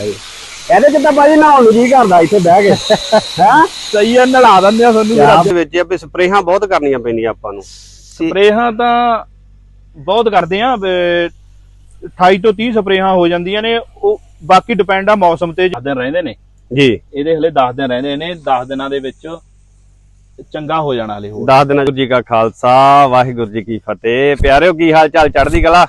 ਇਹਦੇ ਤਾਂ ਭਾਜੀ ਨਹਾਉਣ ਨੂੰ ਜੀ ਕਰਦਾ ਇੱਥੇ ਬਹਿ ਕੇ। ਹੈ? ਸਹੀ ਆ ਨਲਾ ਦਿੰਦੇ ਆ ਤੁਹਾਨੂੰ ਕਿਆ ਦੇ ਵਿੱਚ ਆ ਵੀ ਸਪਰੇਹਾਂ ਬਹੁਤ ਕਰਨੀਆਂ ਪੈਂਦੀਆਂ ਆਪਾਂ ਨੂੰ। ਸਪਰੇਹਾਂ ਤਾਂ ਬਹੁਤ ਕਰਦੇ ਆ 28 ਤੋਂ 30 ਸਪਰੇਹਾਂ ਹੋ ਜਾਂਦੀਆਂ ਨੇ ਉਹ ਬਾਕੀ ਡਿਪੈਂਡ ਆ ਮੌਸਮ ਤੇ। 10 ਦਿਨ ਰਹਿੰਦੇ ਨੇ। ਜੀ। ਇਹਦੇ ਹਲੇ 10 ਦਿਨ ਰਹਿੰਦੇ ਨੇ 10 ਦਿਨਾਂ ਦੇ ਵਿੱਚ ਚੰਗਾ ਹੋ ਜਾਣਾ ਹਲੇ ਹੋਰ। ਦਸ ਦਿਨਾਂ ਜੀ ਕਾ ਖਾਲਸਾ ਵਾਹਿਗੁਰੂ ਜੀ ਕੀ ਫਤਿਹ। ਪਿਆਰਿਓ ਕੀ ਹਾਲ ਚਾਲ? ਚੜ੍ਹਦੀ ਕਲਾ।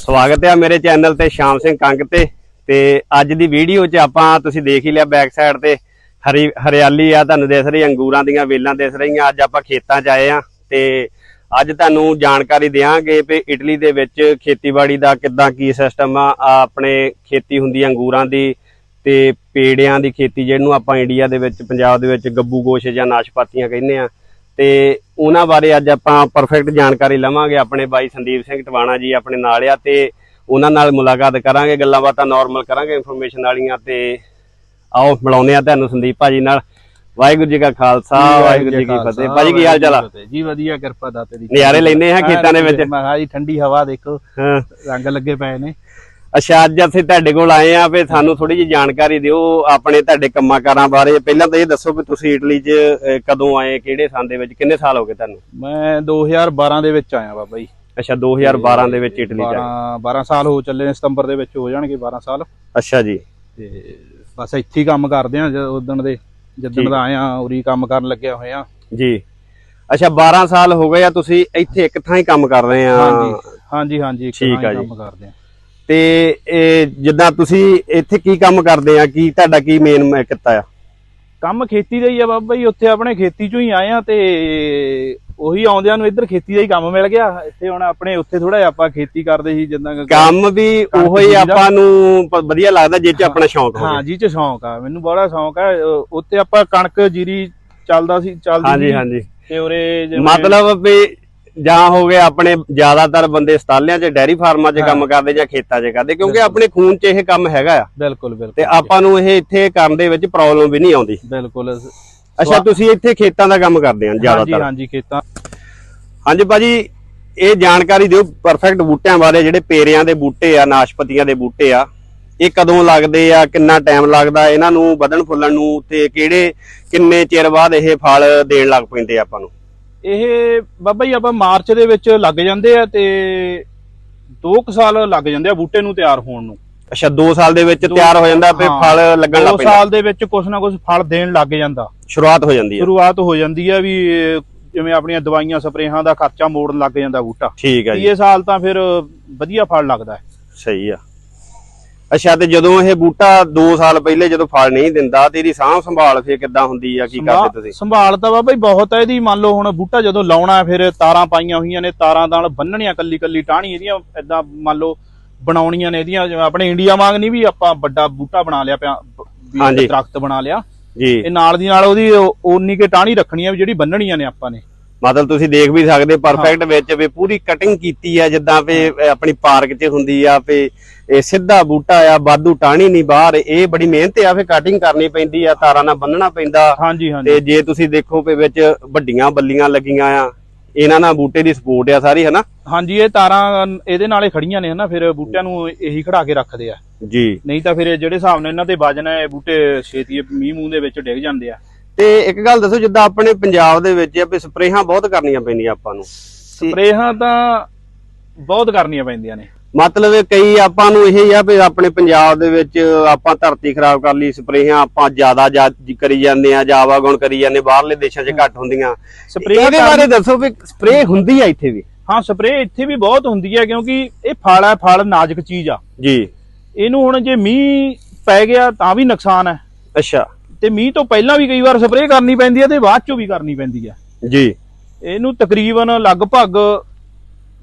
ਸਵਾਗਤ ਹੈ ਮੇਰੇ ਚੈਨਲ ਤੇ ਸ਼ਾਮ ਸਿੰਘ ਕੰਗ ਤੇ। ਤੇ ਅੱਜ ਦੀ ਵੀਡੀਓ 'ਚ ਆਪਾਂ, ਤੁਸੀਂ ਦੇਖ ਹੀ ਲਿਆ ਬੈਕ ਸਾਈਡ ਤੇ, ਹਰੀ, ਹਰਿਆਲੀ ਆ, ਤੁਹਾਨੂੰ ਦਿਸ ਰਹੀ, ਅੰਗੂਰਾਂ ਦੀਆਂ ਵੇਲਾਂ ਦਿਸ ਰਹੀਆਂ, ਅੱਜ ਆਪਾਂ ਖੇਤਾਂ 'ਚ ਆਏ ਆ ਤੇ ਅੱਜ ਤੁਹਾਨੂੰ ਜਾਣਕਾਰੀ ਦਿਆਂਗੇ ਵੀ ਇਟਲੀ ਦੇ ਵਿੱਚ ਖੇਤੀਬਾੜੀ ਦਾ ਕਿੱਦਾਂ ਕੀ ਸਿਸਟਮ ਆ ਆਪਣੇ ਖੇਤੀ ਹੁੰਦੀ ਅੰਗੂਰਾਂ ਦੀ ਤੇ ਪੇੜਿਆਂ ਦੀ ਖੇਤੀ, ਜਿਹਨੂੰ ਆਪਾਂ ਇੰਡੀਆ ਦੇ ਵਿੱਚ, ਪੰਜਾਬ ਦੇ ਵਿੱਚ ਗੱਬੂ ਗੋਸ਼ ਜਾਂ ਨਾਸ਼ਪਾਤੀਆਂ ਕਹਿੰਦੇ ਆ। ਤੇ ਉਹਨਾਂ ਬਾਰੇ ਅੱਜ ਆਪਾਂ ਪਰਫੈਕਟ ਜਾਣਕਾਰੀ ਲਵਾਂਗੇ, ਆਪਣੇ ਬਾਈ ਸੰਦੀਪ ਸਿੰਘ ਟਵਾਣਾ ਜੀ ਆਪਣੇ ਨਾਲ ਆ ਤੇ ਉਹਨਾਂ ਨਾਲ ਮੁਲਾਕਾਤ ਕਰਾਂਗੇ ਗੱਲਾਂ ਬਾਤਾਂ ਨਾਰਮਲ ਕਰਾਂਗੇ ਇਨਫੋਰਮੇਸ਼ਨ ਵਾਲੀਆਂ ਤੇ ਆਓ ਮਿਲਾਉਂਦੇ ਆ ਤੁਹਾਨੂੰ ਸੰਦੀਪ ਭਾਜੀ ਨਾਲ। ਵਾਹਿਗੁਰੂ ਜੀ ਕਾ ਖਾਲਸਾ ਵਾਹਿਗੁਰੂ ਜੀ ਕੀ ਫਤਿਹ। ਭਾਜੀ ਕੀ ਹਾਲ ਚਾਲ ਆ? ਜੀ ਵਧੀਆ ਕਿਰਪਾ ਦਾਤੇ ਦੀ। ਨਜ਼ਾਰੇ ਲੈਂਦੇ ਆ ਖੇਤਾਂ ਦੇ ਵਿੱਚ। ਮੈਂ ਜੀ ਠੰਡੀ ਹਵਾ ਦੇਖੋ ਰੰਗ ਲੱਗੇ ਪਏ ਨੇ। ਅੱਛਾ ਅੱਜ ਅਸੀਂ ਤੁਹਾਡੇ ਕੋਲ ਆਏ ਆ ਵੀ ਸਾਨੂੰ ਥੋੜੀ ਜਿਹੀ ਜਾਣਕਾਰੀ ਦਿਓ ਆਪਣੇ ਤੁਹਾਡੇ ਕੰਮਾਂ ਕਾਰਾਂ ਬਾਰੇ। ਪਹਿਲਾਂ ਤਾਂ ਇਹ ਦੱਸੋ ਵੀ ਤੁਸੀਂ ਇਟਲੀ 'ਚ ਕਦੋਂ ਆਏ ਕਿਹੜੇ ਸਾਲ ਦੇ ਵਿੱਚ ਕਿੰਨੇ ਸਾਲ ਹੋ ਗਏ ਤੁਹਾਨੂੰ? ਮੈਂ 2012 ਦੇ ਵਿੱਚ ਆਇਆ ਬਾਬਾ ਜੀ। ਅੱਛਾ 2012 ਦੇ ਵਿੱਚ ਇਟਲੀ 'ਚ ਆਏ 12 12 ਸਾਲ ਹੋ ਚੱਲੇ ਨੇ ਸਤੰਬਰ ਦੇ ਵਿੱਚ ਹੋ ਜਾਣਗੇ 12 ਸਾਲ। ਅੱਛਾ ਜੀ। ਤੇ ਬਸ ਇੱਥੇ ਹੀ ਕੰਮ ਕਰਦੇ ਆ ਉਦੋਂ ਦੇ ਜਿੱਦਣ ਦਾ ਆਇਆ ਉਰੀ ਕੰਮ ਕਰਨ ਲੱਗਿਆ ਹੋਇਆ। ਜੀ। ਅੱਛਾ 12 ਸਾਲ ਹੋ ਗਏ ਆ ਤੁਸੀਂ ਇੱਥੇ ਇੱਕ ਥਾਂ ਹੀ ਕੰਮ ਕਰ ਰਹੇ ਆ ਹਾਂਜੀ ਹਾਂਜੀ ਹਾਂਜੀ ਇੱਕ ਥਾਂ ਹੀ। ਕੰਮ ਕਰਦੇ ਆ ਤੇ ਇਹ ਜਿੱਦਾਂ ਤੁਸੀਂ ਇੱਥੇ ਕੀ ਕੰਮ ਕਰਦੇ ਆ ਕੀ ਤੁਹਾਡਾ ਕੀ ਮੇਨ ਕਿੱਤਾ ਆ? ਕੰਮ ਖੇਤੀ ਦਾ ਹੀ ਆ ਬਾਬਾ ਜੀ ਉੱਥੇ ਆਪਣੇ ਖੇਤੀ ਚੋਂ ਹੀ ਆਏ ਆ ਤੇ ਉਹੀ ਆਉਂਦਿਆਂ ਨੂੰ ਇੱਧਰ ਖੇਤੀ ਦਾ ਹੀ ਕੰਮ ਮਿਲ ਗਿਆ। ਇੱਥੇ ਹੁਣ ਆਪਣੇ ਉੱਥੇ ਥੋੜਾ ਜਿਹਾ ਆਪਾਂ ਖੇਤੀ ਕਰਦੇ ਸੀ ਜਿੱਦਾਂ ਕੰਮ ਵੀ ਉਹੋ ਹੀ ਆਪਾਂ ਨੂੰ ਵਧੀਆ ਲੱਗਦਾ ਜਿਹ 'ਚ ਆਪਣਾ ਸ਼ੌਂਕ ਹਾਂ ਹੋਵੇ ਜੀ ਚ ਸ਼ੌਂਕ ਆ ਮੈਨੂੰ ਬੜਾ ਸ਼ੌਂਕ ਆ। ਉੱਥੇ ਆਪਾਂ ਕਣਕ ਜੀਰੀ ਚੱਲਦਾ ਸੀ ਚੱਲਦੀ ਹਾਂਜੀ ਸੀ। ਹਾਂਜੀ। ਤੇ ਉਰੇ ਮਤਲਬ ਵੀ ਜਾਂ ਹੋ ਗਏ ਆਪਣੇ ਜ਼ਿਆਦਾਤਰ ਬੰਦੇ ਸਤਾਲਿਆਂ 'ਚ ਡੈਰੀ ਫਾਰਮਾਂ 'ਚ ਕੰਮ ਕਰਦੇ ਜਾਂ ਖੇਤਾਂ 'ਚ ਕਰਦੇ ਕਿਉਂਕਿ ਆਪਣੇ ਖੂਨ 'ਚ ਇਹ ਕੰਮ ਹੈਗਾ ਆ। ਬਿਲਕੁਲ ਬਿਲਕੁਲ। ਤੇ ਆਪਾਂ ਨੂੰ ਇਹ ਇੱਥੇ ਕਰਨ ਦੇ ਵਿੱਚ ਪ੍ਰੋਬਲਮ ਵੀ ਨਹੀਂ ਆਉਂਦੀ। ਬਿਲਕੁਲ। ਅੱਛਾ ਤੁਸੀਂ ਇੱਥੇ ਖੇਤਾਂ ਦਾ ਕੰਮ ਕਰਦੇ ਆ ਹਾਂਜੀ ਜ਼ਿਆਦਾਤਰ? ਹਾਂਜੀ ਖੇਤਾਂ। ਹਾਂਜੀ ਭਾਜੀ ਇਹ ਜਾਣਕਾਰੀ ਦਿਓ ਪਰਫੈਕਟ ਬੂਟਿਆਂ ਬਾਰੇ ਜਿਹੜੇ ਪੇਰਿਆਂ ਦੇ ਬੂਟੇ ਆ ਨਾਸ਼ਪਤੀਆਂ ਦੇ ਬੂਟੇ ਆ ਇਹ ਕਦੋਂ ਲੱਗਦੇ ਆ ਕਿੰਨਾ ਟਾਈਮ ਲੱਗਦਾ ਇਹਨਾਂ ਨੂੰ ਵਧਣ ਫੁੱਲਣ ਨੂੰ ਤੇ ਕਿਹੜੇ ਕਿੰਨੇ ਚਿਰ ਬਾਅਦ ਇਹ ਫਲ ਦੇਣ ਲੱਗ ਪੈਂਦੇ ਆਪਾਂ ਨੂੰ? ਇਹ ਬਾਬਾ ਜੀ ਆਪਾਂ ਮਾਰਚ ਦੇ ਵਿੱਚ ਲੱਗ ਜਾਂਦੇ ਆ ਤੇ 2 ਸਾਲ ਲੱਗ ਜਾਂਦੇ ਆ ਬੂਟੇ ਨੂੰ ਤਿਆਰ ਹੋਣ ਨੂੰ। ਅੱਛਾ 2 ਸਾਲ ਦੇ ਵਿੱਚ ਤਿਆਰ ਹੋ ਜਾਂਦਾ ਫਿਰ ਹਾਂ, ਫਲ ਲੱਗਣ ਲੱਗ ਪੈਂਦਾ। ਸਾਲ ਦੇ ਵਿੱਚ ਕੁਛ ਨਾ ਕੁਛ ਫਲ ਦੇਣ ਲੱਗ ਜਾਂਦਾ। ਸ਼ੁਰੂਆਤ ਹੋ ਜਾਂਦੀ ਹੈ। ਸ਼ੁਰੂਆਤ ਹੋ ਜਾਂਦੀ ਆ ਵੀ ਇਹ ਜਿਵੇਂ ਆਪਣੀਆਂ ਦਵਾਈਆਂ ਸਪਰੇਹਾਂ ਦਾ ਖਰਚਾ ਮੋੜਨ ਲੱਗ ਜਾਂਦਾ ਬੂਟਾ। ਠੀਕ ਹੈ ਜੀ। ਤੀਏ ਸਾਲ ਤਾਂ ਫਿਰ ਵਧੀਆ ਫਲ ਲੱਗਦਾ ਹੈ। ਸਹੀ ਆ। ਅੱਛਾ ਤੇ ਜਦੋਂ ਇਹ ਬੂਟਾ 2 ਸਾਲ ਪਹਿਲੇ ਜਦੋਂ ਫਲ ਨਹੀਂ ਦਿੰਦਾ ਤੇ ਇਹਦੀ ਸਾਂਭ ਸੰਭਾਲ ਫਿਰ ਕਿੱਦਾਂ ਹੁੰਦੀ ਆ? ਕੀ ਕਰਦੇ ਤੁਸੀਂ? ਸੰਭਾਲ ਤਾਂ ਬਾਬਾ ਜੀ ਬਹੁਤ ਹੈ ਇਹਦੀ। ਮੰਨ ਲਓ ਹੁਣ ਬੂਟਾ ਜਦੋਂ ਲਾਉਣਾ ਫਿਰ ਤਾਰਾਂ ਪਾਈਆਂ ਹੋਈਆਂ ਨੇ ਤਾਰਾਂ ਨਾਲ ਬੰਨਣੀਆਂ ਕੱਲੀ ਕੱਲੀ ਟਾਹਣੀ ਇਹਦੀਆਂ ਏਦਾਂ ਮੰਨ ਲਓ ਬਣਾਉਣੀਆਂ ਨੇ ਇਹਦੀਆਂ। ਜਿਵੇਂ ਆਪਣੇ ਇੰਡੀਆ ਵਾਂਗ ਨਹੀਂ ਵੀ ਆਪਾਂ ਵੱਡਾ ਬੂਟਾ ਬਣਾ ਲਿਆ ਪਿਆ। ਦਰਖਤ ਬਣਾ ਲਿਆ। ਜੀ। ਇਹ ਨਾਲ ਦੀ ਨਾਲ ਉਹਦੀ ਓਨੀ ਕੇ ਟਾਹਣੀ ਰੱਖਣੀ ਆ ਵੀ ਜਿਹੜੀ ਬੰਨਣੀਆਂ ਨੇ ਆਪਾਂ ਨੇ। ਮਤਲਬ ਤੁਸੀਂ ਦੇਖ ਵੀ ਸਕਦੇ ਪਰਫੈਕਟ ਵਿੱਚ ਵੀ ਪੂਰੀ ਕਟਿੰਗ ਕੀਤੀ ਆ ਜਿੱਦਾਂ ਵੀ ਆਪਣੀ ਪਾਰਕ 'ਚ ਹੁੰਦੀ ਆ ਵੀ ਇਹ ਸਿੱਧਾ ਬੂਟਾ ਆ ਬਾਦੂ ਟਾਣੀ ਨਹੀਂ ਬਾਹਰ ਇਹ ਬੜੀ ਮਿਹਨਤ ਆ ਫੇ ਕਟਿੰਗ ਕਰਨੀ ਪੈਂਦੀ ਆ ਤਾਰਾਂ ਨਾਲ ਬੰਨਣਾ ਪੈਂਦਾ। ਹਾਂਜੀ ਹਾਂਜੀ। ਤੇ ਜੇ ਤੁਸੀਂ ਦੇਖੋ ਵੀ ਵਿੱਚ ਵੱਡੀਆਂ ਬੱਲੀਆਂ ਲੱਗੀਆਂ ਆ ਇਹਨਾਂ ਨਾਲ ਬੂਟੇ ਦੀ ਸਪੋਰਟ ਆ ਸਾਰੀ ਹਨਾ? ਹਾਂਜੀ ਇਹ ਤਾਰਾਂ ਇਹਦੇ ਨਾਲੇ ਖੜੀਆਂ ਨੇ ਹਨਾ? ਫਿਰ ਬੂਟਿਆਂ ਨੂੰ ਇਹੀ ਖੜਾ ਕੇ ਰੱਖਦੇ ਆ। ਜੀ। ਨਹੀਂ ਤਾਂ ਫਿਰ ਜਿਹੜੇ ਹਿਸਾਬ ਨਾਲ ਇਹਨਾਂ ਤੇ ਵਜਨ ਹੈ ਬੂਟੇ ਛੇਤੀ ਮੀਂਹ ਮੂੰਹ ਦੇ ਵਿੱਚ ਡਿੱਗ ਜਾਂਦੇ ਆ। ਤੇ ਇੱਕ ਗੱਲ ਦੱਸੋ ਜਿੱਦਾਂ ਆਪਣੇ ਪੰਜਾਬ ਦੇ ਵਿੱਚ ਆ ਵੀ ਸਪਰੇਹਾਂ ਬਹੁਤ ਕਰਨੀਆਂ ਪੈਂਦੀਆਂ ਆਪਾਂ ਨੂੰ। ਸਪਰੇਹਾਂ ਤਾਂ ਬਹੁਤ ਕਰਨੀਆਂ ਪੈਂਦੀਆਂ ਨੇ। ਮਤਲਬ ਇਹ ਕਈ ਆਪਾਂ ਨੂੰ ਇਹ ਹੀ ਆ ਵੀ ਆਪਣੇ ਪੰਜਾਬ ਦੇ ਵਿੱਚ ਆਪਾਂ ਧਰਤੀ ਖਰਾਬ ਕਰ ਲਈ ਸਪਰੇਹਾਂ ਆਪਾਂ ਜ਼ਿਆਦਾ ਕਰੀ ਜਾਂਦੇ ਆ ਜਾਂ ਆਵਾਗੁਣ ਕਰੀ ਜਾਂਦੇ ਬਾਹਰਲੇ ਦੇਸ਼ਾਂ 'ਚ ਘੱਟ ਹੁੰਦੀਆਂ। ਸਪਰੇਅ ਇਹਦੇ ਬਾਰੇ ਦੱਸੋ ਵੀ ਸਪਰੇ ਹੁੰਦੀ ਆ ਇੱਥੇ ਵੀ? ਹਾਂ ਸਪਰੇਅ ਇੱਥੇ ਵੀ ਬਹੁਤ ਹੁੰਦੀ ਹੈ ਕਿਉਂਕਿ ਇਹ ਫਲ ਹੈ ਫਲ ਨਾਜ਼ੁਕ ਚੀਜ਼ ਆ। ਜੀ। ਇਹਨੂੰ ਹੁਣ ਜੇ ਮੀਂਹ ਪੈ ਗਿਆ ਤਾਂ ਵੀ ਨੁਕਸਾਨ ਹੈ ਅੱਛਾ। ਤੇ ਮੀਂਹ ਤੋਂ ਪਹਿਲਾਂ ਵੀ ਕਈ ਵਾਰ ਸਪਰੇਅ ਕਰਨੀ ਪੈਂਦੀ ਹੈ ਤੇ ਬਾਅਦ ਚੋਂ ਵੀ ਕਰਨੀ ਪੈਂਦੀ ਹੈ ਜੀ। ਇਹਨੂੰ ਤਕਰੀਬਨ ਲਗਭਗ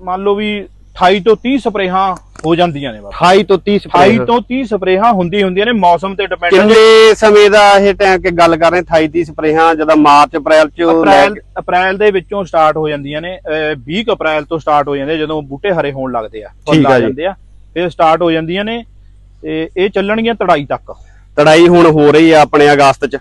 ਮੰਨ ਲਓ ਵੀ 28 ਤੋਂ 30 ਸਪਰੇਹਾਂ ਹੋ ਜਾਂਦੀਆਂ ਨੇ ਬਸ। 28 ਤੋਂ 30 28 ਤੋਂ 30 ਸਪਰੇਹਾਂ ਹੁੰਦੀ ਹੁੰਦੀਆਂ ਨੇ ਮੌਸਮ ਤੇ ਡਿਪੈਂਡ ਕਿੰਨੇ ਸਮੇਂ ਦਾ ਇਹ ਟਾਈਮ ਕਿ ਗੱਲ ਕਰ ਰਹੇ 28 30 ਸਪਰੇਹਾਂ ਜਦੋਂ ਮਾਰਚ ਅਪ੍ਰੈਲ 'ਚ ਅਪ੍ਰੈਲ ਅਪ੍ਰੈਲ ਦੇ ਵਿੱਚੋਂ ਸਟਾਰਟ ਹੋ ਜਾਂਦੀਆਂ ਨੇ ਅਹ 20 ਕੁ ਅਪ੍ਰੈਲ ਤੋਂ ਸਟਾਰਟ ਹੋ ਜਾਂਦੇ ਜਦੋਂ ਬੂਟੇ ਹਰੇ ਹੋਣ ਲੱਗਦੇ ਆ ਫੁੱਲ ਆ। ਜਾਂਦੇ ਆ ਫਿਰ ਸਟਾਰਟ ਹੋ ਜਾਂਦੀਆਂ ਨੇ ਤੇ ਇਹ ਚੱਲਣਗੀਆਂ ਤੜਾਈ ਤੱਕ। ਤੜਾਈ ਹੁਣ ਹੋ ਰਹੀ ਆ ਆਪਣੇ ਅਗਸਤ 'ਚ।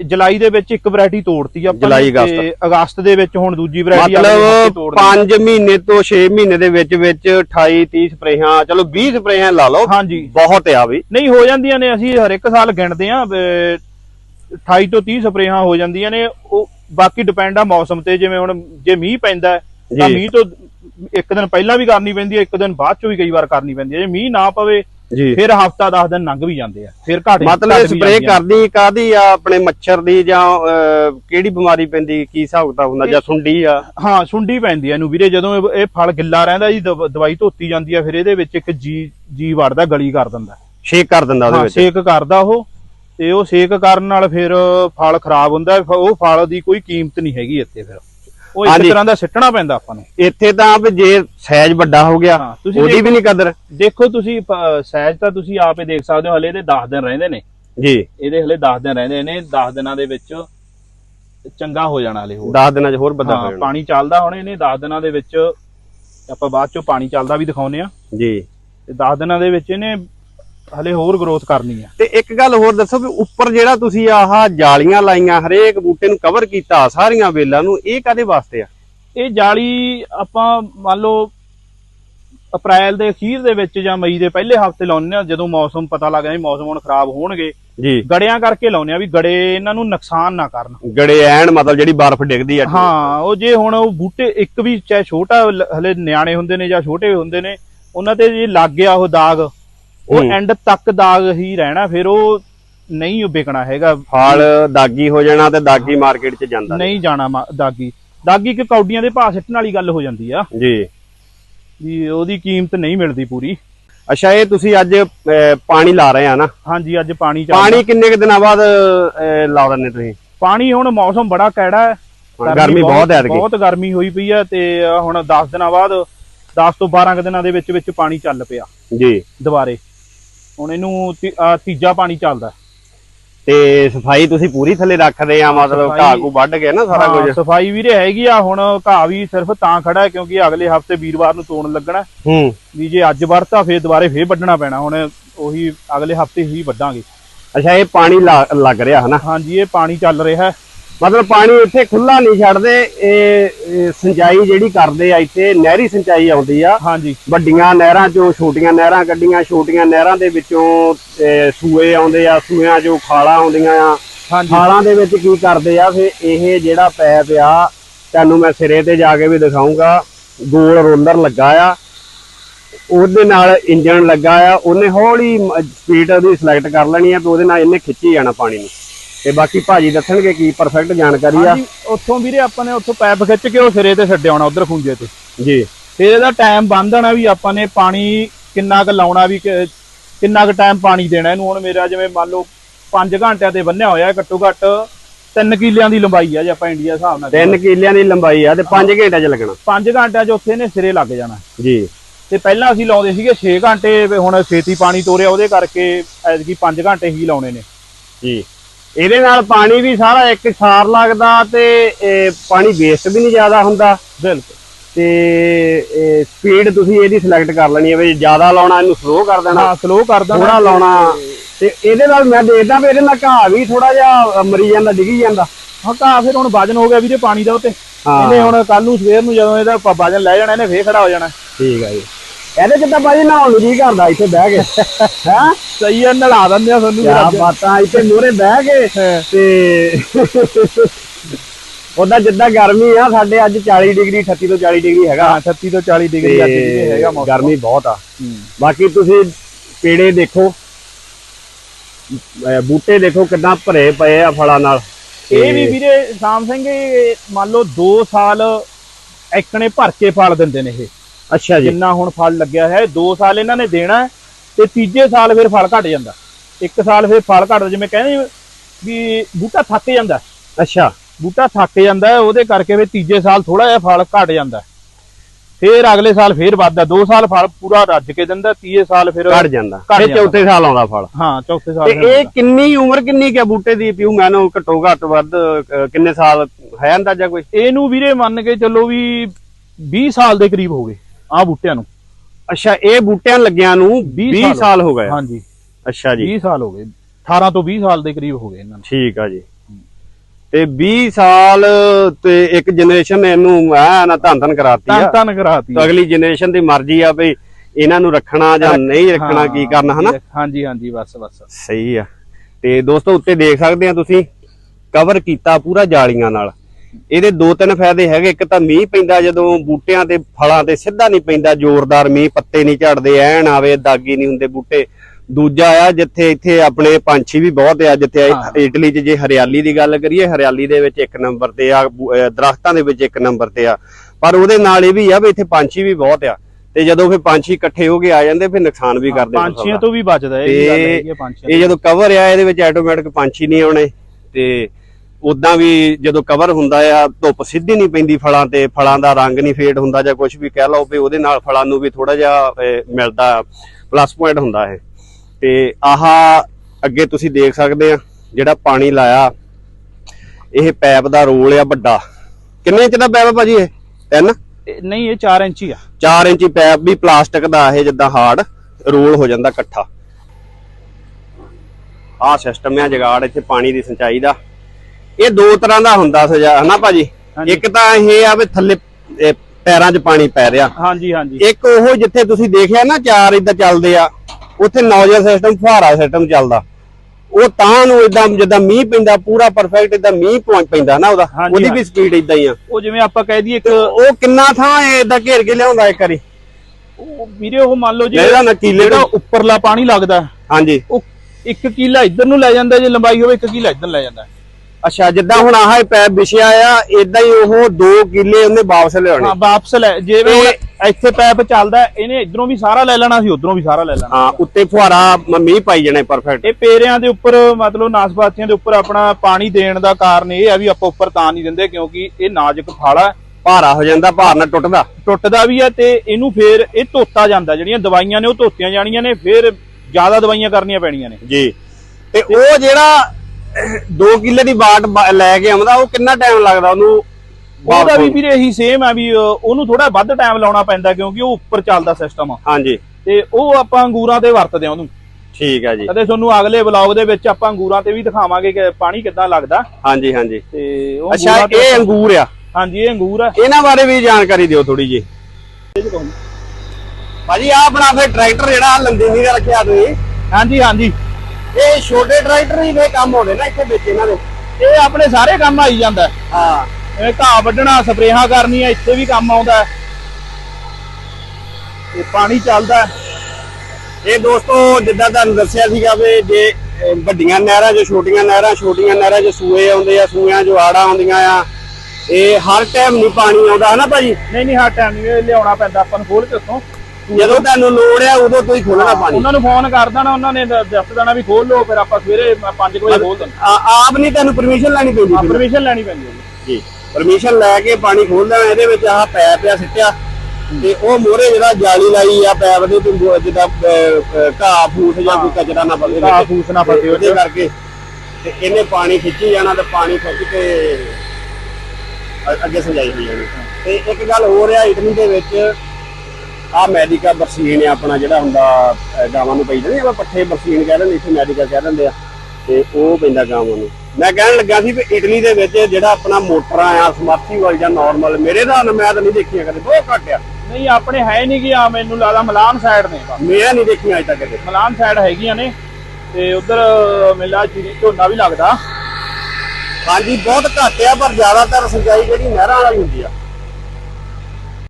ਜੁਲਾਈ ਦੇ ਵਿੱਚ ਇੱਕ ਵੈਰਾਈਟੀ ਤੋੜਤੀ ਆਪਾਂ ਜੁਲਾਈ, ਅਗਸਤ। ਤੇ ਅਗਸਤ ਦੇ ਵਿੱਚ ਹੁਣ ਦੂਜੀ ਵੈਰਾਈਟੀ ਮਤਲਬ 5 ਮਹੀਨੇ ਤੋਂ 6 ਮਹੀਨੇ ਦੇ ਵਿੱਚ ਵਿੱਚ 28 30 ਸਪਰੇਹਾਂ ਚਲੋ 20 ਸਪਰੇਹਾਂ ਲਾ ਲਓ ਹਾਂਜੀ। ਬਹੁਤ ਆ ਵੀ। ਨਹੀਂ ਹੋ ਜਾਂਦੀਆਂ ਨੇ ਅਸੀਂ ਹਰ ਇੱਕ ਸਾਲ ਗਿਣਦੇ ਆ 28 ਤੋਂ 30 ਸਪਰੇਹਾਂ ਹੋ ਜਾਂਦੀਆਂ ਨੇ ਉਹ ਬਾਕੀ ਡਿਪੈਂਡ ਆ ਮੌਸਮ ਤੇ ਜਿਵੇਂ ਹੁਣ ਜੇ ਮੀਂਹ ਪੈਂਦਾ ਹੈ, ਤਾਂ ਜੀ। ਮੀਂਹ ਤੋਂ ਇੱਕ ਦਿਨ ਪਹਿਲਾਂ ਵੀ ਕਰਨੀ ਪੈਂਦੀ ਹੈ ਇੱਕ ਦਿਨ ਬਾਅਦ ਚੋਂ ਵੀ ਕਈ ਵਾਰ ਕਰਨੀ ਪੈਂਦੀ ਹੈ। ਜੇ ਮੀਂਹ ਨਾ ਪਵੇ ਜੀ। ਫਿਰ ਹਫਤਾ 10 ਦਿਨ ਲੰਘ ਵੀ ਜਾਂਦੇ ਆ। ਫਿਰ ਘੱਟ ਮਤਲਬ ਸਪਰੇਅ। ਕਰਦੀ ਕਾਦੀ ਆ? ਆਪਣੇ ਮੱਛਰ ਦੀ ਜਾਂ ਕਿਹੜੀ ਬਿਮਾਰੀ ਪੈਂਦੀ? ਕੀ ਹਿਸਾਬ ਕਿਤਾਬ ਹੁੰਦਾ? ਜਾਂ ਸੁੰਡੀ ਆ? ਹਾਂ ਸੁੰਡੀ ਪੈਂਦੀ ਐ ਇਹਨੂੰ ਵੀਰੇ। ਜਦੋਂ ਇਹ- ਫਲ ਗਿੱਲਾ ਰਹਿੰਦਾ ਜੀ ਦਵ- ਦਵਾਈ ਧੋਤੀ ਜਾਂਦੀ ਆ ਫਿਰ ਇਹਦੇ ਵਿੱਚ ਇੱਕ ਜੀ ਜੀ ਵੜਦਾ ਗਲੀ ਕਰ ਦਿੰਦਾ। ਸ਼ੇਕ ਕਰ ਦਿੰਦਾ ਉਹਦੇ ਵਿੱਚ। ਸੇਕ ਕਰਦਾ ਉਹ। ਤੇ ਉਹ ਸੇਕ ਕਰਨ ਨਾਲ ਫਿਰ ਫਲ ਖਰਾਬ ਹੁੰਦਾ। ਉਹ ਫਲ ਦੀ ਕੋਈ ਕੀਮਤ ਨਹੀਂ ਹੈਗੀ ਇੱਥੇ ਫਿਰ। ਉਹ ਇੱਕ ਹਾਂਜੀ। ਤਰ੍ਹਾਂ ਦਾ ਸਿੱਟਣਾ ਪੈਂਦਾ ਆਪਾਂ ਨੂੰ। ਇੱਥੇ ਤਾਂ ਵੀ ਜੇ ਸਾਈਜ਼ ਵੱਡਾ ਹੋ ਗਿਆ ਹਾਂ, ਤੁਸੀਂ ਉਹਦੀ ਵੀ ਨਹੀਂ ਕਦਰ। ਦੇਖੋ ਤੁਸੀਂ ਪ- ਸਾਈਜ਼ ਤਾਂ ਤੁਸੀਂ ਆਪੇ ਦੇਖ ਸਕਦੇ ਹੋ ਹਲੇ ਇਹਦੇ 10 ਦਿਨ ਰਹਿੰਦੇ ਨੇ। ਜੀ। ਇਹਦੇ ਹਲੇ 10 ਦਿਨ ਰਹਿੰਦੇ ਨੇ 10 ਦਿਨਾਂ ਦੇ ਵਿੱਚ ਚੰਗਾ ਹੋ ਜਾਣਾ ਹਲੇ ਹੋਰ। 10 ਦਿਨਾਂ 'ਚ ਹੋਰ ਵੱਡਾ ਹੋ ਹਾਂ ਜਾਣਾ ਪਾਣੀ ਚੱਲਦਾ ਹੁਣ ਇਹਨੇ 10 ਦਿਨਾਂ ਦੇ ਵਿੱਚ ਆਪਾਂ ਬਾਅਦ ਚੋਂ ਪਾਣੀ ਚੱਲਦਾ ਵੀ ਦਿਖਾਉਨੇ ਆ ਜੀ। ਤੇ 10 ਦਿਨਾਂ ਦੇ ਵਿੱਚ ਇਹਨੇ ਹਲੇ ਹੋਰ ਗਰੋਥ ਕਰਨੀ ਆ। ਤੇ ਇੱਕ ਗੱਲ ਹੋਰ ਦੱਸੋ ਵੀ ਉੱਪਰ ਜਿਹੜਾ ਤੁਸੀਂ ਆਹ ਜਾਲੀਆਂ ਲਾਈਆਂ ਹਰੇਕ ਬੂਟੇ ਨੂੰ ਕਵਰ ਕੀਤਾ ਸਾਰੀਆਂ ਵੇਲਾਂ ਨੂੰ ਇਹ ਕਾਦੇ ਵਾਸਤੇ ਆ? ਇਹ ਜਾਲੀ ਆਪਾਂ ਮੰਨ ਲਓ ਅਪ੍ਰੈਲ ਦੇ ਅਖੀਰ ਦੇ ਵਿੱਚ ਜਾਂ ਮਈ ਦੇ ਪਹਿਲੇ ਹਫ਼ਤੇ ਲਾਉਂਦੇ ਆ ਜਦੋਂ ਮੌਸਮ ਪਤਾ ਲੱਗ ਜਾਂਦਾ ਮੌਸਮ ਹੁਣ ਖਰਾਬ ਹੋਣਗੇ। ਜੀ। ਗੜਿਆਂ ਕਰਕੇ ਲਾਉਂਦੇ ਆ ਵੀ ਗੜੇ ਇਹਨਾਂ ਨੂੰ ਨੁਕਸਾਨ ਨਾ ਕਰਨ। ਗੜੇ ਐਨ ਮਤਲਬ ਜਿਹੜੀ ਬਰਫ਼ ਡਿੱਗਦੀ ਆ। ਹਾਂ ਉਹ ਜੇ ਹੁਣ ਉਹ ਬੂਟੇ ਇੱਕ ਵੀ ਚਾਹੇ ਛੋਟਾ ਹਲੇ ਨਿਆਣੇ ਹੁੰਦੇ ਨੇ ਜਾਂ ਛੋਟੇ ਹੁੰਦੇ ਨੇ ਉਹਨਾਂ ਤੇ ਜੇ ਲੱਗ ਗਿਆ ਉਹ ਦਾਗ ਉਹ ਹੂੰ। ਐਂਡ ਤੱਕ ਦਾਗ ਹੀ ਰਹਿਣਾ ਫਿਰ ਉਹ ਨਹੀਂ ਵਿਕਣਾ ਹੈਗਾ। ਫਲ ਦਾਗੀ ਹੋ ਜਾਣਾ ਤੇ ਦਾਗੀ ਮਾਰਕੀਟ 'ਚ ਜਾਂਦਾ ਨਹੀਂ ਜਾਣਾ ਦਾਗੀ। ਦਾਗੀ ਕਿ ਕੌਡੀਆਂ ਦੇ ਭਾਅ ਸਿੱਟਣ ਵਾਲੀ ਗੱਲ ਹੋ ਜਾਂਦੀ ਆ। ਜੀ। ਵੀ ਉਹਦੀ ਕੀਮਤ ਨਹੀਂ ਮਿਲਦੀ ਪੂਰੀ। ਅੱਛਾ ਇਹ ਤੁਸੀਂ ਅੱਜ ਪਾਣੀ ਲਾ ਰਹੇ ਆ ਨਾ? ਹਾਂਜੀ ਅੱਜ ਪਾਣੀ ਚੱਲਦਾ। ਪਾਣੀ ਕਿੰਨੇ ਕੁ ਦਿਨਾਂ ਬਾਅਦ ਲਾ ਦਿੰਦੇ ਤੁਸੀਂ? ਪਾਣੀ ਹੁਣ ਮੌਸਮ ਬੜਾ ਕੈੜਾ ਹੈ। ਗਰਮੀ ਬਹੁਤ ਐ ਬਹੁਤ ਗਰਮੀ ਹੋਈ ਪਈ ਹੈ ਤੇ ਹੁਣ 10 ਦਿਨਾਂ ਬਾਅਦ 10 ਤੋਂ 12 ਕੁ ਦਿਨਾਂ ਦੇ ਵਿੱਚ ਵਿੱਚ ਪਾਣੀ ਚੱਲ ਪਿਆ। ਜੀ। ਦੁਬਾਰੇ। ਹੁਣ ਇਹਨੂੰ ਤੀ- ਆਹ ਤੀਜਾ ਪਾਣੀ ਚੱਲਦਾ। ਤੇ ਸਫ਼ਾਈ ਤੁਸੀਂ ਪੂਰੀ ਥੱਲੇ ਰੱਖਦੇ ਆ ਮਤਲਬ ਸਫਾਈ- ਘਾਹ ਕੋ ਵੱਢ ਕੇ ਨਾ ਸਾਰਾ ਹਾਂ, ਕੁਝ? ਸਫ਼ਾਈ ਵੀਰੇ ਹੈਗੀ ਆ ਹੁਣ ਘਾਹ ਵੀ ਸਿਰਫ ਤਾਂ ਖੜਾ ਹੈ ਕਿਉਂਕਿ ਅਗਲੇ ਹਫ਼ਤੇ ਵੀਰਵਾਰ ਨੂੰ ਤੋੜਨ ਲੱਗਣਾ। ਹੂੰ। ਵੀ ਜੇ ਅੱਜ ਵੜਤਾ ਫੇਰ ਦੁਬਾਰੇ ਫੇਰ ਵੱਢਣਾ ਪੈਣਾ ਹੁਣ ਉਹੀ ਅਗਲੇ ਹਫ਼ਤੇ ਹੀ ਵੱਢਾਂਗੇ। ਅੱਛਾ ਇਹ ਪਾਣੀ ਲਾ- ਲੱਗ ਰਿਹਾ ਹਨਾ? ਹਾਂਜੀ ਇਹ ਪਾਣੀ ਚੱਲ ਰਿਹਾ। ਹੈ ਮਤਲਬ ਪਾਣੀ ਇੱਥੇ ਖੁੱਲਾ ਨਹੀਂ ਛੱਡਦੇ ਇਹ ਸਿੰਚਾਈ ਜਿਹੜੀ ਕਰਦੇ ਆ ਇੱਥੇ ਨਹਿਰੀ ਸਿੰਚਾਈ ਆਉਂਦੀ ਆ। ਹਾਂਜੀ। ਵੱਡੀਆਂ ਨਹਿਰਾਂ ਚੋਂ ਛੋਟੀਆਂ ਨਹਿਰਾਂ ਕੱਢੀਆਂ ਛੋਟੀਆਂ ਨਹਿਰਾਂ ਦੇ ਵਿੱਚੋਂ ਸੂਏ ਆਉਂਦੇ ਆ ਸੂਇਆਂ ਚੋਂ ਖਾਲਾਂ ਆਉਂਦੀਆਂ ਆ। ਖਾਲਾਂ ਦੇ ਵਿੱਚ ਕੀ ਕਰਦੇ ਆ ਫੇ ਇਹ ਜਿਹੜਾ ਪੈਪ ਆ ਤੁਹਾਨੂੰ ਮੈਂ ਸਿਰੇ ਤੇ ਜਾ ਕੇ ਵੀ ਦਿਖਾਉਂਗਾ ਗੋਲ ਰੋਲਰ ਲੱਗਾ ਆ। ਉਹਦੇ ਨਾਲ ਇੰਜਨ ਲੱਗਾ ਆ ਉਹਨੇ ਹੌਲੀ ਸਪੀਡ ਉਹਦੀ ਸਿਲੈਕਟ ਕਰ ਲੈਣੀ ਆ ਤੇ ਉਹਦੇ ਨਾਲ ਇਹਨੇ ਖਿੱਚੀ ਜਾਣਾ ਪਾਣੀ ਨੂੰ। ਤੇ ਬਾਕੀ ਭਾਜੀ ਦੱਸਣਗੇ ਕੀ ਪਰਫੈਕਟ ਜਾਣਕਾਰੀ ਆ। ਹਾਂਜੀ ਉੱਥੋਂ ਵੀਰੇ ਆਪਾਂ ਨੇ ਉੱਥੋਂ ਪੈਪ ਖਿੱਚ ਕੇ ਉਹ ਸਿਰੇ ਤੇ ਛੱਡਿਆ ਆਉਣਾ ਉਧਰ ਖੁੰਝੇ ਤੇ। ਜੀ। ਫਿਰ ਇਹਦਾ ਟਾਈਮ ਬੰਦਣਾ ਵੀ ਆਪਾਂ ਨੇ ਪਾਣੀ ਕਿੰਨਾ ਕੁ ਲਾਉਣਾ ਵੀ ਕਿ- ਕਿੰਨਾ ਕੁ ਟਾਈਮ ਪਾਣੀ ਦੇਣਾ ਇਹਨੂੰ। ਹੁਣ ਮੇਰਾ ਜਿਵੇਂ ਮੰਨ ਲਓ 5 ਘੰਟਿਆਂ ਤੇ ਬੰਨਿਆ ਹੋਇਆ ਘੱਟੋ ਘੱਟ 3 ਕਿੱਲਿਆਂ ਦੀ ਲੰਬਾਈ ਆ ਜੇ ਆਪਾਂ ਇੰਡੀਆ ਹਿਸਾਬ ਨਾਲ 3 ਕਿੱਲਿਆਂ ਦੀ ਲੰਬਾਈ ਆ ਤੇ 5 ਘੰਟਿਆਂ 'ਚ ਲੱਗਣਾ। 5 ਘੰਟਿਆਂ 'ਚ ਉੱਥੇ ਨੇ ਸਿਰੇ ਲੱਗ ਜਾਣਾ। ਜੀ। ਤੇ ਪਹਿਲਾਂ ਅਸੀਂ ਲਾਉਂਦੇ ਸੀਗੇ 6 ਘੰਟੇ ਵੀ ਹੁਣ ਛੇਤੀ ਪਾਣੀ ਤੋਰਿਆ ਉਹਦੇ ਕਰਕੇ ਐਤਕੀ 5 ਘੰਟੇ ਹੀ ਲਾਉਣੇ ਨੇ। ਜੀ। ਇਹਦੇ ਨਾਲ ਪਾਣੀ ਵੀ ਸਾਰਾ ਇੱਕ ਸਾਰ ਲੱਗਦਾ ਤੇ ਇਹ ਪਾਣੀ ਵੇਸਟ ਵੀ ਨਹੀਂ ਜ਼ਿਆਦਾ ਹੁੰਦਾ। ਬਿਲਕੁਲ। ਤੇ ਸਪੀਡ ਤੁਸੀਂ ਇਹਦੀ ਸਿਲੈਕਟ ਕਰ ਲੈਣੀ ਹੈ ਵੀ ਜ਼ਿਆਦਾ ਲਾਉਣਾ ਇਹਨੂੰ ਸਲੋ ਕਰ ਦੇਣਾ। ਹਾਂ ਸਲੋ ਕਰ ਦਾਂ ਥੋੜਾ ਲਾਉਣਾ। ਤੇ ਇਹਦੇ ਨਾਲ ਮੈਂ ਦੇਖਦਾ ਵੀ ਇਹਦੇ ਨਾਲ ਘਾਹ ਵੀ ਥੋੜਾ ਜਿਹਾ ਮਰੀ ਜਾਂਦਾ ਡਿੱਗੀ ਜਾਂਦਾ। ਹਾਂ ਘਾਹ ਫਿਰ ਹੁਣ ਵਜਨ ਹੋ ਗਿਆ ਵੀਰੇ ਪਾਣੀ ਦਾ ਉੱਤੇ। ਇਹਨੇ ਹੁਣ ਕੱਲ ਨੂੰ ਸਵੇਰ ਨੂੰ ਜਦੋਂ ਇਹਦਾ ਵਜਨ ਲੈ ਜਾਣਾ ਇਹਨੇ ਫੇਰ ਖੜਾ ਹੋ ਜਾਣਾ। ਠੀਕ ਹੈ ਜੀ। ਇਹਦੇ ਚ ਤਾਂ ਬਾਜੀ ਨਹਾਉਣ ਨੂੰ ਜੀ ਕਰਦਾ ਇੱਥੇ ਬਹਿ ਕੇ। ਹੈ? ਸਹੀ ਹੈ ਨਲਾ ਦਿੰਦੇ ਆ ਤੁਹਾਨੂੰ ਕਿਆ ਵੀ ਅੱਜ। ਬਾਤਾਂ ਇੱਥੇ ਮੂਹਰੇ ਬਹਿ ਕੇ ਹਾਂ। ਤੇ ਉਹਦਾ ਜਿੱਦਾਂ ਗਰਮੀ ਆ ਸਾਡੇ ਅੱਜ 40 ਡਿਗਰੀ 38 ਤੋਂ 40 ਡਿਗਰੀ ਹੈਗਾ। ਹਾਂ 38 ਤੋਂ 40 ਡਿਗਰੀ ਅੱਜ ਵੀ ਹੈਗਾ ਮੌਸਮ। ਗਰਮੀ ਬਹੁਤ ਆ। ਹੂੰ। ਬਾਕੀ ਤੁਸੀਂ ਪੇੜੇ ਦੇਖੋ। ਅਹ ਬੂਟੇ ਦੇਖੋ ਕਿਦਾਂ ਭਰੇ ਪਏ ਆ ਫਲਾਂ ਨਾਲ। ਇਹ ਵੀ ਵੀਰੇ ਸ਼ਾਮ ਸਿੰਘ ਇਹ ਮੰਨ ਲਓ 2 ਸਾਲ ਐਕਣੇ ਭਰ ਕੇ ਫਲ ਦਿੰਦੇ ਨੇ ਇਹ। ਅੱਛਾ ਜੀ। ਜਿੰਨਾ ਹੁਣ ਫਲ ਲੱਗਿਆ ਹੈ 2 ਸਾਲ ਇਹਨਾਂ ਨੇ ਦੇਣਾ ਤੇ ਤੀਜੇ ਸਾਲ ਫਿਰ ਫਲ ਘਟ ਜਾਂਦਾ। ਇੱਕ ਸਾਲ ਫਿਰ ਫਲ ਘਟਦਾ ਜਿਵੇਂ ਕਹਿੰਦੇ ਵੀ ਬੂਟਾ ਥੱਕ ਜਾਂਦਾ। ਅੱਛਾ। ਬੂਟਾ ਥੱਕ ਜਾਂਦਾ ਉਹਦੇ ਕਰਕੇ ਫਿਰ ਤੀਜੇ ਸਾਲ ਥੋੜਾ ਜਿਹਾ ਫਲ ਘਟ ਜਾਂਦਾ। ਫਿਰ ਅਗਲੇ ਸਾਲ ਫਿਰ ਵੱਧਦਾ 2 ਸਾਲ ਫਲ ਪੂਰਾ ਰੱਜ ਕੇ ਦਿੰਦਾ ਤੀਏ ਸਾਲ ਫਿਰ ਘਟ ਜਾਂਦਾ। ਫਿਰ। ਚੌਥੇ ਸਾਲ ਆਉਂਦਾ ਫਲ। ਹਾਂ ਚੌਥੇ ਸਾਲ ਤੇ ਇਹ। ਕਿੰਨੀ ਉਮਰ ਕਿੰਨੀ ਕਿ ਬੂਟੇ ਦੀ? ਪਿਊ ਮੈਨੂੰ ਘੱਟੋ ਘੱਟ ਵੱਧ ਕਿੰਨੇ ਸਾਲ ਹੈ ਅੰਦਾਜ਼ਾ ਕੋਈ? ਇਹਨੂੰ ਵੀਰੇ ਮੰਨ ਕੇ ਚੱਲੋ ਵੀ 20 ਸਾਲ ਦੇ ਕਰੀਬ ਹੋ ਗਏ। ਆਹ ਬੂਟਿਆਂ ਨੂੰ। ਅੱਛਾ ਇਹ ਬੂਟਿਆਂ ਲੱਗਿਆਂ ਨੂੰ 20 20 ਸਾਲ ਹੋ ਗਏ। ਹਾਂਜੀ। ਅੱਛਾ ਜੀ। 20 ਸਾਲ ਹੋ ਗਏ। 18 ਤੋਂ 20 ਸਾਲ ਦੇ ਕਰੀਬ ਹੋ ਗਏ ਇਹਨਾਂ ਨੂੰ। ਠੀਕ ਆ ਜੀ। ਤੇ 20 ਸਾਲ ਤੇ ਇੱਕ ਜਨਰੇਸ਼ਨ ਇਹਨੂੰ ਐ ਨਾ ਧੰਨ ਧੰਨ ਕਰਾਤੀ ਆ। ਤਨ ਕਰਾਤੀ ਤਾਂ ਅਗਲੀ ਜਨਰੇਸ਼ਨ ਦੀ ਮਰਜ਼ੀ ਆ ਵੀ ਇਹਨਾਂ ਨੂੰ ਰੱਖਣਾ ਜਾਂ ਨਹੀਂ ਰੱਖਣਾ ਕੀ ਕਰਨਾ ਹਨਾ? ਹਾਂਜੀ ਹਾਂਜੀ ਬਸ ਬਸ। ਸਹੀ ਆ। ਤੇ ਦੋਸਤੋ ਉੱਤੇ ਦੇਖ ਸਕਦੇ ਆ ਤੁਸੀਂ। ਕਵਰ ਕੀਤਾ ਪੂਰਾ ਜਾਲੀਆਂ ਨਾਲ। ਇਹਦੇ ਦੋ ਤਿੰਨ ਫਾਇਦੇ ਹੈਗੇ। ਇੱਕ ਤਾਂ ਮੀਂਹ ਪੈਂਦਾ ਜਦੋਂ ਬੂਟਿਆਂ ਤੇ ਫਲਾਂ ਤੇ ਸਿੱਧਾ ਨਹੀਂ ਪੈਂਦਾ ਜ਼ੋਰਦਾਰ ਮੀਂਹ ਪੱਤੇ ਨਹੀਂ ਝੜਦੇ ਐਨ ਆਵੇ ਦਾਗੀ ਨਹੀਂ ਹੁੰਦੇ ਬੂਟੇ। ਦੂਜਾ ਆ ਜਿੱਥੇ ਇੱਥੇ ਆਪਣੇ ਪੰਛੀ ਵੀ ਬਹੁਤ ਆ ਜਿੱਥੇ। ਇਟਲੀ 'ਚ ਜੇ ਹਰਿਆਲੀ ਦੀ ਗੱਲ ਕਰੀਏ ਹਰਿਆਲੀ ਦੇ ਵਿੱਚ ਇੱਕ ਨੰਬਰ ਤੇ ਆ ਦਰਖਤਾਂ ਦੇ ਵਿੱਚ ਇੱਕ ਨੰਬਰ ਤੇ ਆ। ਪਰ ਉਹਦੇ ਨਾਲ ਇਹ ਵੀ ਆ ਵੀ ਇੱਥੇ ਪੰਛੀ ਵੀ ਬਹੁਤ ਆ। ਤੇ ਜਦੋਂ ਫਿਰ ਪੰਛੀ ਇਕੱਠੇ ਹੋ ਕੇ ਆ ਜਾਂਦੇ ਫਿਰ ਨੁਕਸਾਨ ਵੀ ਕਰਦੇ ਪੰਛੀਆਂ। ਤੋਂ ਵੀ ਬਚਦਾ ਇਹ ਇਹ ਜਦੋਂ ਕਵਰ ਆ ਇਹਦੇ ਵਿੱਚ ਆਟੋਮੈਟਿਕ ਪੰਛੀ ਨਹੀਂ ਆਉਣੇ। ਤੇ ਉਦਾਂ ਵੀ ਜਦੋਂ ਕਵਰ ਹੁੰਦਾ ਆ ਧੁੱਪ ਸਿੱਧੀ ਨਹੀਂ ਪੈਂਦੀ ਫਲਾਂ ਤੇ ਫਲਾਂ ਦਾ ਰੰਗ ਨਹੀਂ ਫੇਡ ਹੁੰਦਾ ਜਾਂ ਕੁਝ ਵੀ ਕਹਿ ਲਓ ਵੀ ਉਹਦੇ ਨਾਲ ਫਲਾਂ ਨੂੰ ਵੀ ਥੋੜਾ ਜਿਹਾ ਮਿਲਦਾ ਪਲੱਸ ਪੁਆਇੰਟ ਹੁੰਦਾ ਹੈ ਤੇ ਆਹ ਅੱਗੇ ਤੁਸੀਂ ਦੇਖ ਸਕਦੇ ਆ ਜਿਹੜਾ ਪਾਣੀ ਲਾਇਆ ਇਹ ਪੈਪ ਦਾ ਰੋਲ ਆ ਵੱਡਾ। ਕਿੰਨੇ ਇੰਚ ਦਾ ਪੈਪ ਆ ਭਾਜੀ ਇਹ? ਤਿੰਨ? ਨਹੀਂ ਇਹ 4 ਇੰਚ ਹੀ ਆ। 4 ਇੰਚੀ ਪੈਪ ਵੀ ਪਲਾਸਟਿਕ ਦਾ ਇਹ ਜਿੱਦਾਂ ਹਾਰਡ ਰੋਲ ਹੋ ਜਾਂਦਾ ਇਕੱਠਾ। ਆਹ ਸਿਸਟਮ ਆ ਜਗਾੜ ਇੱਥੇ ਪਾਣੀ ਦੀ ਸਿੰਚਾਈ ਦਾ। ਇਹ ਦੋ ਤਰ੍ਹਾਂ ਦਾ ਹੁੰਦਾ ਸਜਾ ਹਨਾ ਭਾਜੀ। ਇੱਕ ਤਾਂ ਇਹ ਆ ਵੀ ਥੱਲੇ ਪੈਰਾਂ 'ਚ ਪਾਣੀ ਪੈ ਰਿਹਾ। ਹਾਂਜੀ ਹਾਂਜੀ। ਇੱਕ ਉਹ ਜਿੱਥੇ ਤੁਸੀਂ ਦੇਖਿਆ ਨਾ ਚਾਰ ਇਦਾਂ ਚੱਲਦੇ ਆ ਉੱਥੇ ਨੌਜਲ ਸਿਸਟਮ ਫੁਹਾਰਾ ਸਿਸਟਮ ਚੱਲਦਾ। ਉਹ ਤਾਂ ਨੂੰ ਇਦਾਂ ਜਿੱਦਾਂ ਮੀਂਹ ਪੈਂਦਾ ਪੂਰਾ ਪਰਫੈਕਟ ਇਦਾਂ ਮੀਂਹ ਪਹੁੰਚ ਪੈਂਦਾ ਨਾ ਉਹਦਾ। ਉਹਦੀ ਵੀ। ਸਪੀਡ ਇਦਾਂ ਹੀ ਆ। ਉਹ ਜਿਵੇਂ ਆਪਾਂ ਕਹਿ ਦਈਏ ਇੱਕ ਉਹ ਕਿੰਨਾ ਥਾਂ ਇਦਾਂ ਘੇਰ ਕੇ ਲਿਆਉਂਦਾ ਇੱਕ ਵਾਰੀ? ਉਹ ਵੀਰੇ ਉਹ ਮੰਨ ਲਓ ਜੀ ਜਿਹੜਾ ਉੱਪਰਲਾ ਪਾਣੀ ਲੱਗਦਾ। ਹਾਂਜੀ। ਉਹ ਇੱਕ ਕਿੱਲਾ ਇੱਧਰ ਨੂੰ ਲੈ ਜਾਂਦਾ ਜੇ ਲੰਬਾਈ ਹੋਵੇ ਇੱਕ ਕਿੱਲਾ ਇੱਧਰ ਲੈ ਜਾਂਦਾ। ਅੱਛਾ ਜਿੱਦਾਂ ਹੁਣ ਆਹ ਇਹ ਪੈਪ ਵਿਛਿਆ ਆ ਇਦਾਂ ਹੀ ਉਹ 2 ਕਿੱਲੇ ਉਹਨੇ ਵਾਪਸ ਲਿਆਉਣੇ। ਹਾਂ ਵਾਪਸ ਲੈ ਜਿਵੇਂ ਹੁਣ ਇੱਥੇ ਪੈਪ ਚੱਲਦਾ ਇਹਨੇ ਇਧਰੋਂ ਵੀ ਸਾਰਾ ਲੈ ਲੈਣਾ ਸੀ ਉਧਰੋਂ ਵੀ ਸਾਰਾ ਲੈ ਲੈਣਾ। ਹਾਂ ਉੱਤੇ ਫੁਹਾਰਾ ਮੀਂਹ ਪਾਈ ਜਾਣੇ ਪਰਫੈਕਟ ਇਹ ਪੇਰਿਆਂ ਦੇ ਉੱਪਰ ਮਤਲਬ ਨਾਸਪਾਤੀਆਂ ਦੇ ਉੱਪਰ ਆਪਣਾ ਪਾਣੀ ਦੇਣ ਦਾ ਕਾਰਨ ਇਹ ਆ ਵੀ ਆਪਾਂ ਉੱਪਰ ਤਾਂ ਨਹੀਂ ਦਿੰਦੇ ਕਿਉਂਕਿ ਇਹ ਨਾਜ਼ੁਕ ਫਲ ਭਾਰਾ ਹੋ ਜਾਂਦਾ ਭਾਰ ਨਾਲ ਟੁੱਟਦਾ। ਟੁੱਟਦਾ ਵੀ ਆ ਤੇ ਇਹਨੂੰ ਫੇਰ ਇਹ ਧੋਤਾ ਜਾਂਦਾ ਜਿਹੜੀਆਂ ਦਵਾਈਆਂ ਨੇ ਉਹ ਧੋਤੀਆਂ ਜਾਣੀਆਂ ਨੇ ਫੇਰ ਜ਼ਿਆਦਾ ਦਵਾਈਆਂ ਕਰਨੀਆਂ ਪੈਣੀਆਂ ਨੇ। ਜੀ। ਤੇ ਉਹ ਜਿਹੜਾ 2 ਕਿੱਲੇ ਦੀ ਬਾਟ ਲੈ ਕੇ ਆਉਂਦਾ ਉਹ ਕਿੰਨਾ ਟਾਈਮ ਲੱਗਦਾ ਉਹਨੂੰ ਉਹਦਾ ਵੀ? ਵੀਰੇ ਇਹੀ ਸੇਮ ਆ ਵੀ ਉਹਨੂੰ ਥੋੜਾ ਵੱਧ ਟਾਈਮ ਲਾਉਣਾ ਪੈਂਦਾ ਕਿਉਂਕਿ ਉਹ ਉੱਪਰ ਚੱਲਦਾ ਸਿਸਟਮ ਹਾਂਜੀ। ਤੇ ਉਹ ਆਪਾਂ ਅੰਗੂਰਾਂ ਤੇ ਵਰਤਦੇ ਆ ਉਹਨੂੰ। ਠੀਕ ਹੈ ਜੀ। ਕਦੇ ਤੁਹਾਨੂੰ ਅਗਲੇ ਵਲੌਗ ਦੇ ਵਿੱਚ ਆਪਾਂ ਅੰਗੂਰਾਂ ਤੇ ਵੀ ਦਿਖਾਵਾਂਗੇ ਕਿ ਪਾਣੀ ਕਿੱਦਾਂ ਲੱਗਦਾ। ਹਾਂਜੀ ਹਾਂਜੀ। ਤੇ ਉਹ ਅੱਛਾ ਇਹ ਅੰਗੂਰ ਆ। ਹਾਂਜੀ ਇਹ ਅੰਗੂਰ ਆ। ਇਹਨਾਂ ਬਾਰੇ ਵੀ ਜਾਣਕਾਰੀ ਦਿਓ ਥੋੜੀ ਜੀ ਭਾਜੀ ਆ ਆਪਣਾ ਫਿਰ ਟਰੈਕਟਰ ਜਿਹੜਾ ਲੰਦੀਨੀ ਦਾ ਰੱਖਿਆ ਤੁਸੀਂ। ਹਾਂਜੀ ਹਾਂਜੀ। ਇਹ ਛੋਟੇ ਟਰੈਕਟਰ ਹੀ ਦੇ ਕੰਮ ਹੋਣੇ ਨਾ ਇੱਥੇ ਵਿੱਚ ਇਹਨਾਂ ਦੇ ਇਹ ਆਪਣੇ ਸਾਰੇ ਕੰਮ ਆਈ ਜਾਂਦਾ ਹੈ। ਹਾਂ ਜਿਵੇਂ ਘਾਹ ਵੱਢਣਾ ਸਪਰੇਹਾਂ ਕਰਨੀਆਂ ਇੱਥੇ ਵੀ ਕੰਮ ਆਉਂਦਾ ਹੈ। ਤੇ ਪਾਣੀ ਚੱਲਦਾ ਹੈ। ਇਹ ਦੋਸਤੋ ਜਿੱਦਾਂ ਤੁਹਾਨੂੰ ਦੱਸਿਆ ਸੀਗਾ ਵੀ ਜੇ ਵੱਡੀਆਂ ਨਹਿਰਾਂ 'ਚ ਛੋਟੀਆਂ ਨਹਿਰਾਂ ਛੋਟੀਆਂ ਨਹਿਰਾਂ 'ਚ ਸੂਏ ਆਉਂਦੇ ਆ ਸੂਇਆਂ 'ਚ ਆੜਾਂ ਆਉਂਦੀਆਂ ਆ ਇਹ ਹਰ ਟਾਈਮ ਨਹੀਂ ਪਾਣੀ ਆਉਂਦਾ ਹਨਾ ਭਾਜੀ ਨਹੀਂ ਨਹੀਂ ਹਰ ਟਾਈਮ ਨਹੀਂ ਇਹ ਲਿਆਉਣਾ ਪੈਂਦਾ ਆਪਾਂ ਨੂੰ ਖੋਲ ਕੇ ਉੱਥੋਂ ਜਦੋਂ ਤੁਹਾਨੂੰ ਲੋੜ ਆ ਉਦੋਂ ਤੁਸੀਂ ਖੋਲਣਾ ਪਾਣੀ। ਉਹਨਾਂ ਨੂੰ ਫੋਨ ਕਰ ਦੇਣਾ ਉਹਨਾਂ ਨੇ ਦੱਸ ਦੇਣਾ ਵੀ ਖੋਲ ਲਓ ਫਿਰ ਆਪਾਂ ਸਵੇਰੇ 5 ਵਜੇ ਖੋਲ ਦਿੰਦੇ ਆ- ਆਪ ਨਹੀਂ ਤੁਹਾਨੂੰ ਪਰਮਿਸ਼ਨ ਲੈਣੀ ਪੈਂਦੀ ਹਾਂ। ਪਰਮਿਸ਼ਨ ਲੈਣੀ ਪੈਂਦੀ ਹੈ ਜੀ। ਪਰਮਿਸ਼ਨ ਲੈ ਕੇ ਪਾਣੀ ਖੋਲ ਦੇਣਾ ਇਹਦੇ ਵਿੱਚ ਆਹ ਪੈਪ ਆ ਸਿੱਟਿਆ। ਤੇ ਉਹ ਮੋਰੇ ਜਿਹੜਾ ਜਾਲੀ ਲਾਈ ਆ ਪੈਪ ਦੇ ਤੇ ਅਹ, ਘਾਹ ਫੂਸ ਜਾਂ ਕੋਈ ਕਚਰਾ ਨਾ ਫਸੇ ਘਾਹ ਫੂਸ ਨਾ ਫਸੇ ਉਹਦੇ ਕਰਕੇ ਤੇ ਇਹਨੇ ਪਾਣੀ ਖਿੱਚੀ ਜਾਣਾ ਤੇ ਪਾਣੀ ਖਿੱਚ ਕੇ ਅੱਗੇ ਸੰਜਾਈ ਹੋਈ ਜਾਣੀ ਤੇ ਇੱਕ ਗੱਲ ਹੋਰ ਆ ਇਟਲੀ ਦੇ ਵਿੱਚ ਆ ਮੈਡੀਕਾ ਬਰਸੀਨ ਆਪਣਾ ਜਿਹੜਾ ਹੁੰਦਾ ਗਾਵਾਂ ਨੂੰ ਪਈ ਜਾਂਦੇ ਆਪਾਂ ਪੱਠੇ ਬਰਸੀਨ ਕਹਿ ਦਿੰਦੇ ਇੱਥੇ ਮੈਡੀਕਾ ਕਹਿ ਦਿੰਦੇ ਆ ਤੇ ਉਹ ਪੈਂਦਾ ਗਾਵਾਂ ਨੂੰ। ਮੈਂ ਕਹਿਣ ਲੱਗਾ ਸੀ ਵੀ ਇਟਲੀ ਦੇ ਵਿੱਚ ਜਿਹੜਾ ਆਪਣਾ ਮੋਟਰਾਂ ਆ ਸਮਰਸੀਬਲ ਜਾਂ ਨਾਰਮਲ ਮੇਰੇ ਦਾ ਮੈਂ ਤਾਂ ਨਹੀਂ ਦੇਖੀਆਂ ਕਦੇ ਬਹੁਤ ਘੱਟ ਆ। ਨਹੀਂ ਆਪਣੇ ਹੈ ਨਹੀਂ ਕਿ ਆ ਮੈਨੂੰ ਲੱਗਦਾ ਮਲਾਨ ਸਾਈਡ ਨੇ ਬਸ। ਮੈਂ ਨਹੀਂ ਦੇਖੀਆਂ ਅਜੇ ਤੱਕ ਕਦੇ। ਮਲਾਨ ਸਾਈਡ ਹੈਗੀਆਂ ਨੇ ਤੇ ਉਧਰ ਮੇਲਾ ਚੀਰੀ ਝੋਨਾ ਵੀ ਲੱਗਦਾ। ਹਾਂਜੀ ਬਹੁਤ ਘੱਟ ਆ ਪਰ ਜ਼ਿਆਦਾਤਰ ਸਿੰਜਾਈ ਜਿਹੜੀ ਨਹਿਰਾਂ ਵਾਲੀ ਹੁੰਦੀ ਆ।